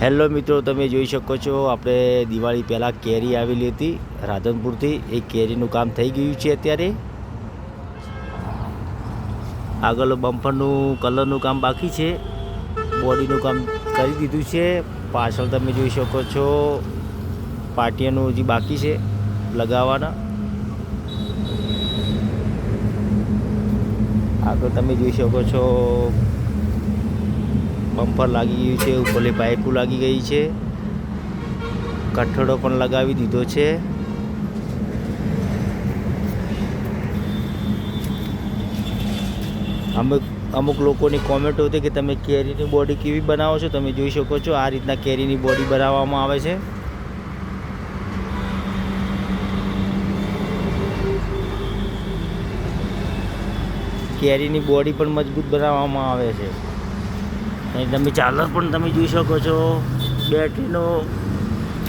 Hello મિત્રો, તમે જોઈ શકો છો, આપણે દિવાળી પહેલાં કેરી આવેલી હતી, રાધનપુરથી. એ કેરીનું કામ થઈ ગયું છે અત્યારે. આગળ બમ્પરનું, કલરનું કામ બાકી છે. બોડીનું કામ કરી દીધું છે. પાછળ તમે જોઈ શકો છો, પાટિયાનું હજી બાકી છે, લગાવવાના. આગળ તમે જોઈ શકો છો બમ્પર લાગી ગયું છે ઉપરલી પાઇપો લાગી ગઈ છે. કઠડો પણ લગાવી દીધો છે. અમુક અમુક લોકોની કોમેન્ટ હતી કે તમે કેરીની બોડી કેવી બનાવો છો? તમે જોઈ શકો છો, આ રીતના કેરીની બોડી બનાવવામાં આવે છે. કેરીની બોડી પણ મજબૂત બનાવવામાં આવે છે. અને તમે ચાલર પણ તમે જોઈ શકો છો. બેટરીનો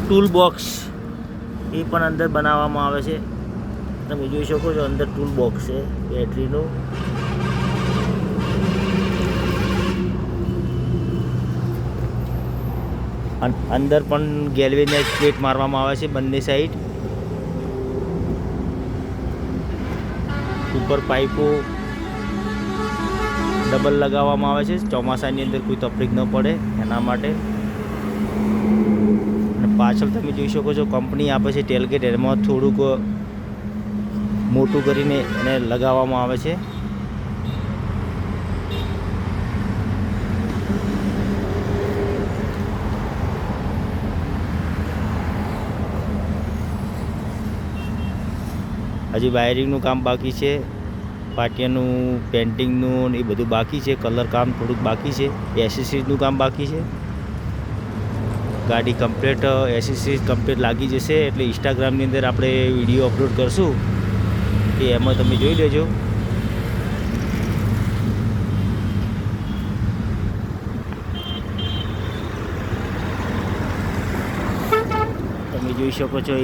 ટૂલ બોક્સ એ પણ અંદર બનાવવામાં આવે છે. તમે જોઈ શકો છો અંદર ટૂલ બોક્સ છે બેટરીનું. અંદર પણ ગેલ્વેનાઇઝ પ્લેટ મારવામાં આવે છે બંને સાઈડ ઉપર પાઇપો ડબલ લગાવવામાં આવે છે. ચોમાસાની અંદર કોઈ તકલીફ ન પડે એના માટે. અને પાછળ તમે જોઈ શકો છો, કંપની આપે છે ટેલગેટ એમાં થોડુંક મોટું કરીને એને લગાવવામાં આવે છે. હજી વાયરિંગનું કામ બાકી છે. પાટિયાનું પેન્ટિંગનું એ બધું બાકી છે, કલર કામ થોડુંક બાકી છે એસેસરીઝનું કામ બાકી છે. ગાડી કમ્પ્લીટ એસેસરીઝ કમ્પ્લીટ લાગી જશે, એટલે ઇન્સ્ટાગ્રામની અંદર આપણે વીડિયો અપલોડ કરશું. એ એમાં તમે જોઈ લેજો. તમે જોઈ શકો છો,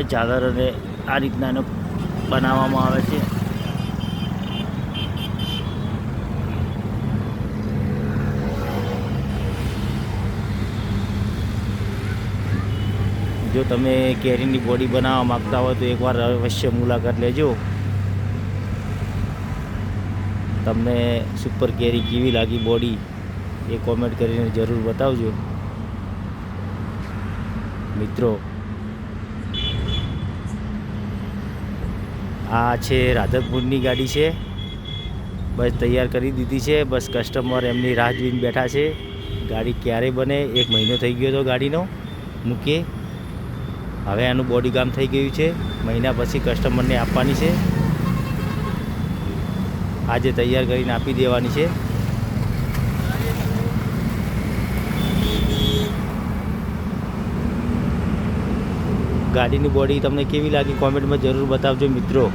એ ચાદરને આ રીતના એનો બનાવવામાં આવે છે. જો તમે કેરીની બોડી બનાવવા માગતા હોય તો એકવાર અવશ્ય મુલાકાત લેજો. તમને સુપર કેરી કેવી લાગી બોડી એ કોમેન્ટ કરીને જરૂર બતાવજો. મિત્રો, આ છે રાધકપુરની ગાડી છે. બસ તૈયાર કરી દીધી છે. બસ કસ્ટમર એમની રાહ જોઈને બેઠા છે. ગાડી ક્યારે બને, એક મહિનો થઈ ગયો હતો ગાડીનો. મૂકીએ. હવે એનું બોડી કામ થઈ ગયું છે. મહિના પછી કસ્ટમરને આપવાની છે. આજે તૈયાર કરીને આપી દેવાની છે. ગાડીની બોડી તમને કેવી લાગી? કોમેન્ટમાં જરૂર બતાવજો મિત્રો.